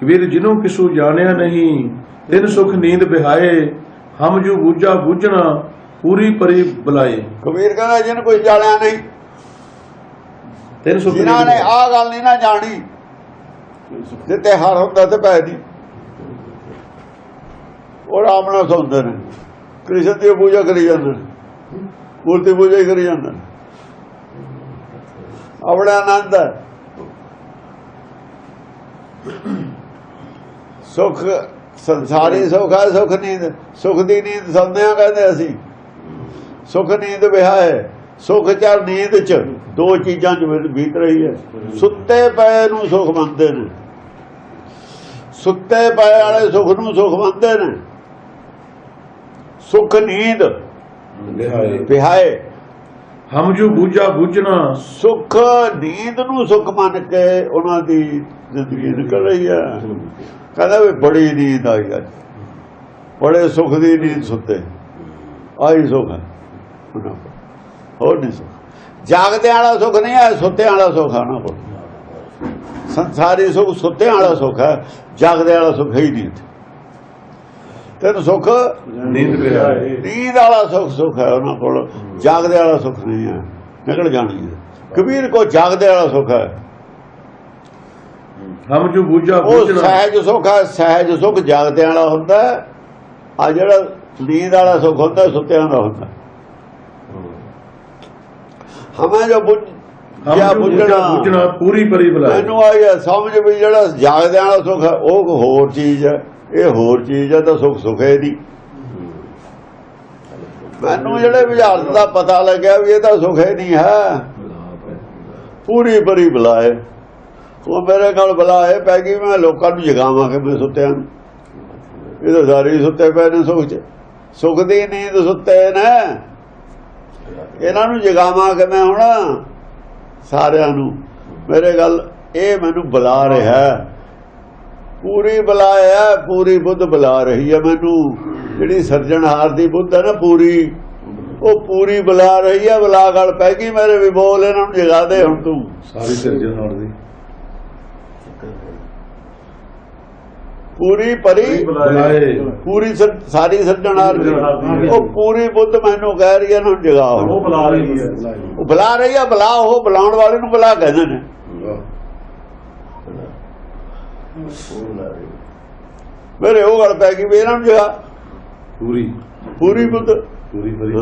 ਕਬੀਰ ਜਿਹਨੂੰ ਕਿਸੂ ਜਾਣਿਆ ਨਹੀਂ ਤਿਨ ਸੁਖ ਨੀਂਦ ਬਿਹਾਏ ਹਮ ਜੂ ਬੂਝਾ ਬੂਝਣਾ ਪੂਰੀ ਪਰੀ ਬੁਲਾਏ। ਕਬੀਰ ਕਹਿੰਦਾ ਜਿਹਨੂੰ ਕੋਈ ਜਾਣਿਆ ਨਹੀਂ ਤਿਨ ਸੁਖ ਜਿਨ੍ਹਾਂ ਨੀਂਦ ਨੇ। ਆਹ ਗੱਲ ਨਹੀਂ ਨਾ ਜਾਣੀ ਤੇ ਤਿਉਹਾਰ ਹੁੰਦਾ ਤੇ ਪੈ ਦੀ। ਉਹ ਰਾਮ ਨਾਲ ਸੁਣਦੇ ਨੇ ਕ੍ਰਿਸ਼ਨ ਦੀ ਪੂਜਾ ਕਰੀ ਜਾਂਦੇ ਨੇ ਮੂਰਤੀ ਪੂਜਾ ਹੀ ਕਰੀ ਜਾਂਦੇ ਨੇ। ਆਪਣਾ ਆਨੰਦ ਹੈ। ਸੁਖ ਸੰਸਾਰੀ ਸੁਖ ਹੈ ਸੁਖ ਨੀਂਦ। ਸੁਖ ਦੀ ਨੀਂਦ ਸੰਧਿਆ ਕਹਿੰਦੇ ਅਸੀਂ। ਸੁਖ ਨੀਂਦ ਵਿਆਹ ਸੁਖ ਚ ਨੀਂਦ ਚ। ਦੋ ਚੀਜ਼ਾਂ ਬੀਤ- ਰਹੀ ਹੈ। ਸੁੱਤੇ ਪਏ ਨੂੰ ਸੁਖ ਮੰਨਦੇ ਨੇ। ਸੁੱਤੇ ਪਏ ਵਾਲੇ ਸੁਖ ਨੂੰ ਸੁਖ ਮੰਨਦੇ ਨੇ। ਸੁਖ ਨੀਂਦ ਵਿਹਾਏ ਹਮਜੂ ਬੂਝਾ ਬੂਝਣਾ। ਸੁਖ, ਨੀਂਦ ਨੂੰ ਸੁਖ ਮੰਨ ਕੇ ਉਹਨਾਂ ਦੀ ਜ਼ਿੰਦਗੀ ਨਿਕਲ ਰਹੀ ਹੈ। ਕਹਿੰਦਾ ਵੀ ਬੜੀ ਨੀਂਦ ਆਈ ਅੱਜ। ਬੜੇ ਸੁਖ ਦੀ ਨੀਂਦ ਸੁੱਤੇ। ਆਈ ਸੁਖ ਹੈ। ਹੋਰ ਨਹੀਂ ਸੁਖ। ਜਾਗਦੇ ਵਾਲਾ ਸੁਖ ਨਹੀਂ ਹੈ ਸੁੱਤੇ ਵਾਲਾ ਸੁਖ ਹੈ ਕੋਲ। ਸੰਸਾਰੀ ਸੁਖ ਸੁੱਤੇ ਵਾਲਾ ਸੁਖ ਹੈ ਜਾਗਦੇ ਵਾਲਾ ਸੁਖ ਹੀ ਨਹੀਂ ਤੈਨੂੰ ਸੁਖ? ਨੀਂਦ ਬਿਹਾਏ ਨੀਂਦ ਵਾਲਾ ਸੁਖ ਸੁਖ ਹੈ ਉਹਨਾਂ ਕੋਲ ਜਾਗਦੇ ਵਾਲਾ ਸੁਖ ਨਹੀਂ ਹੈ ਨਿਕਲ ਜਾਣੀ ਹੈ। ਕਬੀਰ ਕੋ ਜਾਗਦੇ ਵਾਲਾ ਸੁਖ ਹੈ। ਹਮ ਜੂ ਬੂਝਾ ਉਹ ਬੂਝਣਾ ਸਹਿਜ ਸੁਖ ਹੈ ਸਹਿਜ ਸੁਖ ਜਾਗਦੇ ਵਾਲਾ ਹੁੰਦਾ ਆ ਜਿਹੜਾ ਨੀਂਦ ਵਾਲਾ ਸੁਖ ਹੁੰਦਾ ਸੁੱਤਿਆਂ ਦਾ ਹੁੰਦਾ। ਹਮੇ ਜੋ ਬੁੱਝ ਜਾਂ ਜੂ ਬੂਝਾ ਬੁੱਝਣਾ। ਬੂਝਣਾ ਪੂਰੀ ਪਰੀ ਬੁਲਾਏ ਮੈਨੂੰ ਹੈ ਸਮਝ ਵੀ ਜਿਹੜਾ ਜਾਗਦੇ ਵਾਲਾ ਸੁਖ ਹੈ ਉਹ ਹੋਰ ਚੀਜ਼ ਹੈ। ਇਹ ਹੋਰ ਚੀਜ਼ ਹੈ ਤਾਂ ਸੁਖ ਸੁਖੇ ਦੀ। ਮੈਨੂੰ ਜਿਹੜੇ ਵਿਚਾਰਤ ਦਾ ਪਤਾ ਲੱਗਿਆ ਵੀ ਇਹ ਤਾਂ ਸੁਖੇ ਨਹੀਂ ਹੈ। ਪੂਰੀ ਪਰੀ ਬੁਲਾਏ। ਉਹ ਮੇਰੇ ਨਾਲ ਬੁਲਾਏ, ਪੈ ਗਈ, ਮੈਂ ਲੋਕਾਂ ਨੂੰ ਜਗਾਵਾਂ ਕਿ ਮੈਂ ਸੁੱਤਿਆਂ ਨੂੰ। ਇਹ ਤਾਂ ਸਾਰੇ ਸੁੱਤੇ ਪਏ ਨੇ ਸੁਖ ਚ। ਸੁਖ ਦੀ ਨੀਂਦ ਸੁੱਤੇ ਨੇ। ਇਹਨਾਂ ਨੂੰ ਜਗਾਵਾਂ ਕਿ ਮੈਂ ਹੁਣ, ਸਾਰਿਆਂ ਨੂੰ। ਮੇਰੇ ਗੱਲ, ਇਹ ਮੈਨੂੰ ਬੁਲਾ ਰਿਹਾ। ਪੂਰੀ ਬੁਲਾਇਆ ਪੂਰੀ ਬੁੱਧ ਬੁਲਾ ਰਹੀ ਹੈ ਮੈਨੂੰ। ਜਿਹੜੀ ਸਰਜਣਹਾਰ ਦੀ ਬੁੱਧ ਹੈ ਨਾ ਪੂਰੀ ਉਹ ਪੂਰੀ ਬੁਲਾ ਰਹੀ ਹੈ ਬੁਲਾ ਗਲ ਪੈ ਗਈ ਮੇਰੇ ਵੀ ਬੋਲ ਇਹਨਾਂ ਨੂੰ ਜਗਾ ਦੇ ਹੁਣ ਤੂੰ। ਸਾਰੀ ਸਿਰਜਣ ਨਾਲ ਦੀ। ਪੂਰੀ ਪਰੀ ਪੂਰੀ ਸਰ- ਸਾਰੀ ਸਰਜਣਹਾਰ ਦੀ। ਉਹ ਪੂਰੀ ਬੁੱਧ ਮੈਨੂੰ ਕਹਿ ਰਹੀ ਹੈ ਨੂੰ ਜਗਾ ਉਹ ਬੁਲਾ ਰਹੀ ਹੈ ਉਹ ਬੁਲਾ ਰਹੀ ਹੈ ਬੁਲਾ ਉਹ ਬੁਲਾਉਣ ਵਾਲੇ ਨੂੰ ਬੁਲਾ ਕਹਿੰਦੇ ਨੇ। ਮੇਰੇ ਉਹ ਗੱਲ ਪੈ ਗਈ ਵੀ ਇਹਨਾਂ ਨੂੰ ਜਗਾ ਪੂਰੀ। ਪੂਰੀ ਬੁੱਧ ਪੂਰੀ ਪਰੀ।